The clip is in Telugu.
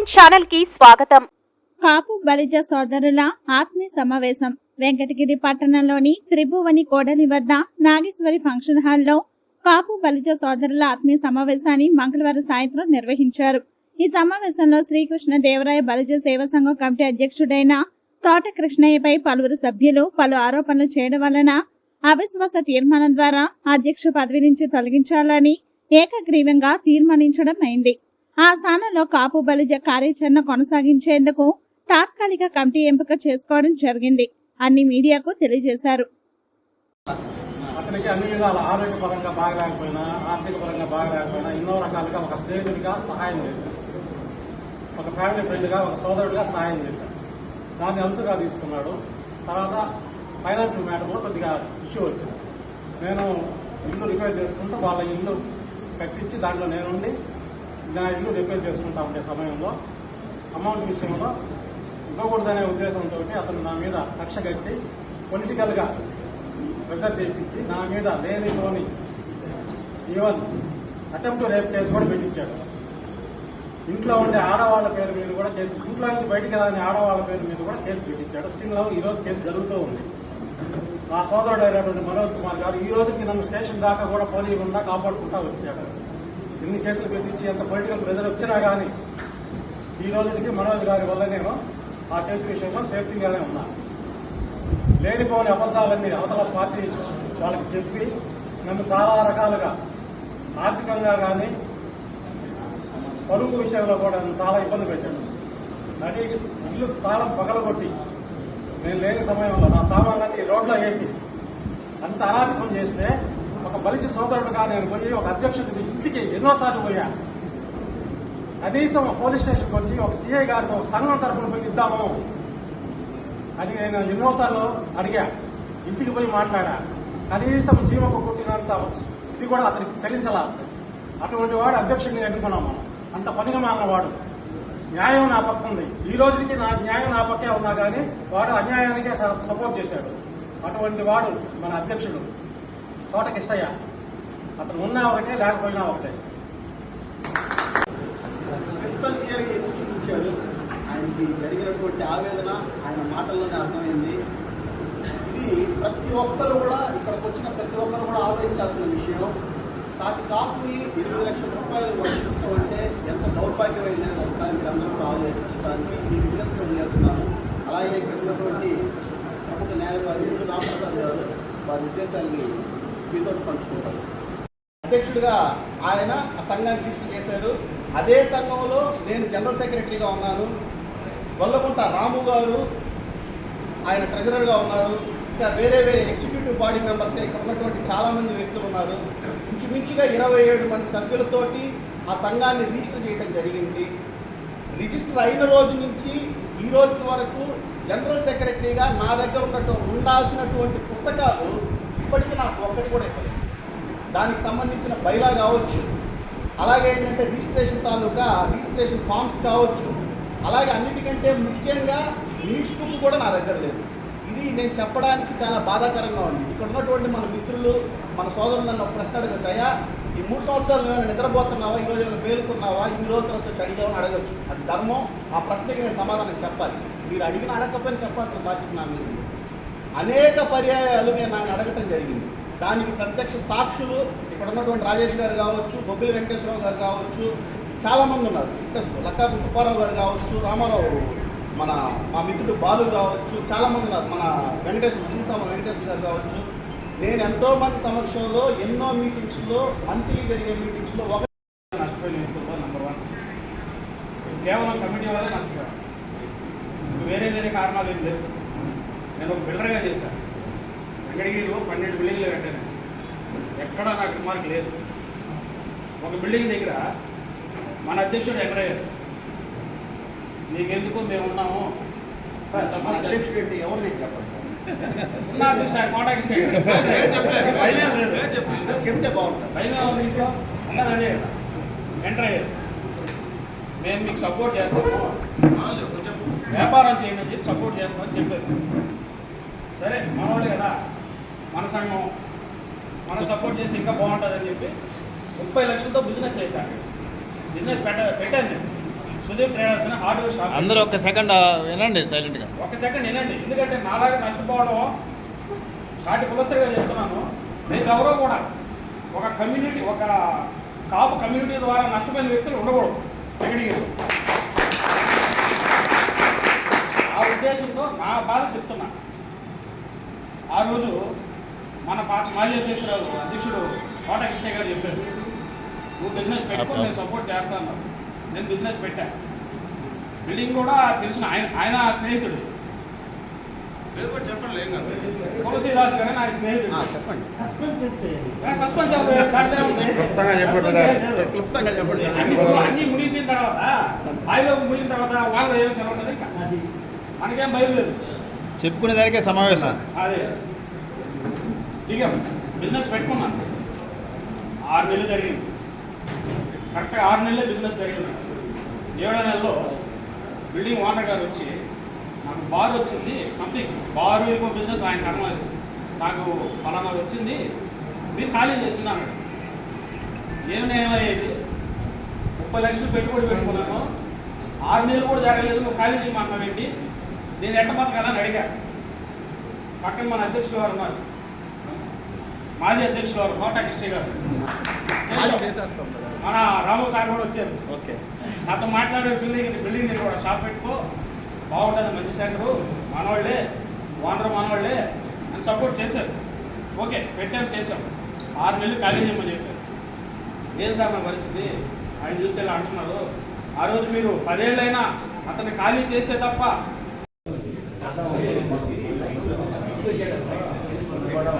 నైన్ ఛానల్కి స్వాగతం. కాపు బలిజ సోదరుల ఆత్మీయ సమావేశం వెంకటగిరి పట్టణంలోని త్రిభువని కోడలి వద్ద నాగేశ్వరి ఫంక్షన్ హాల్లో కాపు బలిజ సోదరుల ఆత్మీయ సమావేశాన్ని మంగళవారం సాయంత్రం నిర్వహించారు. ఈ సమావేశంలో శ్రీకృష్ణ దేవరాయ బలిజ సేవ సంఘం కమిటీ అధ్యక్షుడైన తోట కృష్ణయ్యపై పలువురు సభ్యులు పలు ఆరోపణలు చేయడం వలన అవిశ్వాస తీర్మానం ద్వారా అధ్యక్ష పదవి నుంచి తొలగించాలని ఏకగ్రీవంగా తీర్మానించడం అయింది. ఆ స్థానంలో కాపు బలిజ కార్యాచరణ కొనసాగించేందుకు తాత్కాలిక కమిటీ ఎంపిక చేసుకోవడం జరిగింది. అన్ని మీడియాకు తెలియజేశారు. అతనికి అన్ని విధాల ఆరోగ్యపరంగా బాగా లేకపోయినా ఆర్థిక పరంగా బాగా లేకపోయినా ఎన్నో రకాలుగా ఒక స్నేహితుడిగా సహాయం చేశాను ఒక ఫ్యామిలీ ఫ్రెండ్గా ఒక సోదరుడిగా సహాయం చేశాను దాన్ని అలసుగా తీసుకున్నాడు. తర్వాత ఫైనాన్షియల్ మ్యాటర్లో కొద్దిగా ఇష్యూ వచ్చింది. నేను ఇల్లు రిపేర్ చేసుకుంటూ వాళ్ళ ఇల్లు కట్టించి దాంట్లో నేనుండి నా రిపేర్ చేసుకుంటా ఉండే సమయంలో అమౌంట్ విషయంలో ఇవ్వకూడదనే ఉద్దేశంతో అతను నా మీద కక్ష కట్టి పొలిటికల్గా ప్రెజర్ తెప్పించి నా మీద లేనిలోని ఈవెన్ అటెంప్ట్ రేప్ కేసు కూడా పెట్టించాడు. ఇంట్లో ఉండే ఆడవాళ్ళ పేరు మీద కూడా కేసు ఇంట్లో నుంచి బయటికి రాని ఆడవాళ్ళ పేరు మీద కూడా కేసు పెట్టించాడు. స్టిల్లో ఈ రోజు కేసు జరుగుతూ ఉంది. నా సోదరుడు అయినటువంటి మనోజ్ కుమార్ గారు ఈ రోజుకి నన్ను స్టేషన్ దాకా కూడా పోనీయకుండా కాపాడుకుంటా వచ్చాడు. ఎన్ని కేసులు పెట్టించి ఎంత పొలిటికల్ ప్రెజర్ వచ్చినా కానీ ఈ రోజుకి మనోజ్ గారి వల్ల నేను ఆ కేసు విషయంలో సేఫ్టీగానే ఉన్నా. లేనిపోని అబద్ధాలన్నీ అవతల పార్టీ వాళ్ళకి చెప్పి నన్ను చాలా రకాలుగా ఆర్థికంగా కానీ పరుగు విషయంలో కూడా నన్ను చాలా ఇబ్బంది పెట్టాను. నటి ఇల్లు తాళం పగలగొట్టి నేను లేని సమయంలో నా సామాన్లన్నీ రోడ్లో వేసి అంత అరాచకం చేస్తే ఒక బలిచి సోదరుడుగా నేను పోయి ఒక అధ్యక్షుడి ఇంటికి ఎన్నోసార్లు పోయా. కనీసం పోలీస్ స్టేషన్కి వచ్చి ఒక సీఐ గారితో ఒక సంఘం తరఫున పోయి ఇద్దాము అని నేను ఎన్నోసార్లు అడిగా. ఇంటికి పోయి మాట్లాడా. కనీసం జీవకు కుట్టినంత ఇది కూడా అతనికి చెల్లించాల అటువంటి వాడు అధ్యక్షుడిని ఎన్నుకున్నాం మనం. అంత పనిగా వాడు. న్యాయం నా పక్క ఉంది. ఈ రోజుకి నా న్యాయం నా పక్కే ఉన్నా కానీ వాడు అన్యాయానికే స- సపోర్ట్ చేశాడు. అటువంటి వాడు మన అధ్యక్షుడు. తోట కిష్టయ్య అతను ఉన్నా ఒకటే లేకపోయినా ఒకటే. క్రిస్టల్ క్లియర్గా కూర్చుని చూపించాడు ఆయనకి జరిగినటువంటి ఆవేదన ఆయన మాటల్లోనే అర్థమైంది. ఇది ప్రతి ఒక్కరు కూడా ఇక్కడికి వచ్చిన ప్రతి ఒక్కరు కూడా ఆలోచించాల్సిన విషయం సాటి కాపుని ఇరవై లక్షల రూపాయలు వర్తించడం అంటే ఎంత దౌర్భాగ్యమైందని ఒకసారి మీరు అందరూ కూడా ఆలోచించడానికి మీకు వినతి చేస్తున్నాను అలాగే ఇక్కడ ఉన్నటువంటి ప్రముఖ న్యాయవాది రామప్రసాద్ గారు వారి ఉద్దేశాన్ని మీతో పంచుకుంటారు అధ్యక్షుడిగా ఆయన ఆ సంఘాన్ని రిజిస్టర్ చేశారు అదే సంఘంలో నేను జనరల్ సెక్రటరీగా ఉన్నాను. గొల్లకుంట రాము గారు ఆయన ట్రెజరర్గా ఉన్నారు. ఇంకా వేరే వేరే ఎగ్జిక్యూటివ్ బాడీ మెంబర్స్గా ఇక్కడ ఉన్నటువంటి చాలామంది వ్యక్తులు ఉన్నారు. ఇంచుమించుగా ఇరవై ఏడు మంది సభ్యులతోటి ఆ సంఘాన్ని రిజిస్టర్ చేయడం జరిగింది. రిజిస్టర్ అయిన రోజు నుంచి ఈ రోజు వరకు జనరల్ సెక్రటరీగా నా దగ్గర ఉన్నట్టు ఉండాల్సినటువంటి పుస్తకాలు ఇప్పటికీ నాకు ఒక్కటి కూడా ఇవ్వలేదు. దానికి సంబంధించిన బైలా కావచ్చు అలాగే ఏంటంటే రిజిస్ట్రేషన్ తాలూకా రిజిస్ట్రేషన్ ఫామ్స్ కావచ్చు అలాగే అన్నిటికంటే ముఖ్యంగా నీడ్స్ బుక్ కూడా నా దగ్గర లేదు. ఇది నేను చెప్పడానికి చాలా బాధాకరంగా ఉంది. ఇక్కడ ఉన్నటువంటి మన మిత్రులు మన సోదరులు నన్ను ఒక ప్రశ్న అడగచ్చు. అయ్యా ఈ మూడు సంవత్సరాలు నేను నిద్రపోతున్నావా? ఈ ఏమైనా మేలుకున్నావా ఇన్ని రోజుల తర్వాత వచ్చి అడగచ్చు. అది ధర్మం. ఆ ప్రశ్నకి నేను సమాధానం చెప్పాలి. మీరు అడిగిన అడగకపోయినా చెప్పాల్సిన బాధ్యత నా మీద అనేక పర్యాయాలు నేను ఆయన అడగటం జరిగింది. దానికి ప్రత్యక్ష సాక్షులు ఇక్కడ ఉన్నటువంటి రాజేష్ గారు కావచ్చు బొబ్బిలి వెంకటేశ్వరరావు గారు కావచ్చు చాలామంది ఉన్నారు. ఇంకా లక్కాపు సుబ్బారావు గారు కావచ్చు రామారావు మన మా మిత్రుడు బాలు కావచ్చు చాలామంది ఉన్నారు. మన వెంకటేశ్వర శ్రీసామ వెంకటేశ్వర గారు కావచ్చు. నేను ఎంతో మంది సమక్షంలో ఎన్నో మీటింగ్స్లో మంత్లీ జరిగే మీటింగ్స్లో ఒక నష్టపోయిన నెంబర్ వన్ కేవలం కమిటీ వల్లే నష్టపోయాను వేరే వేరే కారణాలు ఏం లేదు నేను ఒక బిల్డర్గా చేశాను. వెంకటగిరిలో పన్నెండు బిల్డింగ్లు కట్టాను. ఎక్కడా నాకు రిమార్క్ లేదు. ఒక బిల్డింగ్ దగ్గర మన అధ్యక్షుడు ఎంటర్ అయ్యారు నీకెందుకు మేము ఉన్నాము. అధ్యక్షుడు ఎవరు నేను చెప్పాలి సార్? ఉన్నా అధ్యక్షుడు ఆయన కాంటాక్ట్ చేయండి. భయమే లేదు. చెప్తే బాగుంటుంది. ఎంటర్ అయ్యారు మేము మీకు సపోర్ట్ చేస్తాము. వ్యాపారం చేయండి అని చెప్పి సపోర్ట్ చేస్తామని చెప్పారు. సరే మనవాళ్ళు కదా. మన సంఘం. మనం సపోర్ట్ చేసి ఇంకా బాగుంటుందని చెప్పి ముప్పై లక్షలతో బిజినెస్ చేశాను బిజినెస్ పెట్ట పెట్టాను నేను సుదీప్ ట్రేడర్స్ అని హార్డ్వేర్ షాప్ అందరూ ఒక సెకండ్ వినండి సైలెంట్గా ఒక సెకండ్ వినండి. ఎందుకంటే నాలాగా నష్టపోవడం సాటి కులస్తుగా చెప్తున్నాను. నేను ఎవరో కూడా ఒక కమ్యూనిటీ ఒక కాపు కమ్యూనిటీ ద్వారా నష్టపోయిన వ్యక్తులు ఉండకూడదు. వెంకటగిరి ఆ ఉద్దేశంతో నా బాధ చెప్తున్నా. ఆ రోజు మన పాత మాజీ అధ్యక్షుడు అధ్యక్షుడు కోట కృష్ణ గారు చెప్పారు. నువ్వు బిజినెస్ పెట్టుకో నేను సపోర్ట్ చేస్తాను నేను బిజినెస్ పెట్టాను బిల్డింగ్ కూడా తెలిసిన ఆయన ఆయన స్నేహితుడు. తులసీదాస్ గారు నా స్నేహితుడు. చెప్పండి. సస్పెన్స్ చెప్పండి. అన్ని మునిగిపోయిన తర్వాత బావిలో మునిగిన తర్వాత వాళ్ళు ఏం చదవలేదు ఇంకా. మనకేం భయం లేదు. చెప్పుకునే దానికే సమావేశం. అదే బిజినెస్ పెట్టుకున్నాను ఆరు నెలలు జరిగింది. కరెక్ట్గా ఆరు నెలలే బిజినెస్ జరిగింది. ఏడో నెలలో బిల్డింగ్ ఓనర్ గారు వచ్చి నాకు బార్ వచ్చింది సంథింగ్ బారు ఇంకో బిజినెస్ ఆయన కర్మ నాకు ఫలానా వచ్చింది. మీరు ఖాళీ చేసింది అన్నాడు ఏం ఏమయ్యేది ముప్పై లక్షలు పెట్టుబడి పెట్టుకున్నాను. ఆరు నెలలు కూడా జరగలేదు. నువ్వు ఖాళీ చేయమన్నావు నేను ఎట్ట బతకాలని అడిగా. పక్కన మన అధ్యక్షులు వారు ఉన్నారు? మాజీ అధ్యక్షులు వారు కోట కృష్ణ గారు. మన రాము సార్ కూడా వచ్చారు. ఓకే. నాతో మాట్లాడే బిల్డింగ్ ఇది బిల్డింగ్ దగ్గర కూడా షాప్ పెట్టుకో. బాగుంటుంది మంచి సెంటరు. మనవాళ్ళే ఓనర్ మనవాళ్ళే అని సపోర్ట్ చేశారు. ఓకే పెట్టాం చేసాం ఆరు నెలలు ఖాళీ చేయమని చెప్పారు. ఏం సార్ నా పరిస్థితి? ఆయన చూస్తే ఇలా అంటున్నారు ఆ రోజు మీరు పదేళ్ళైనా అతన్ని ఖాళీ చేస్తే తప్ప కూడా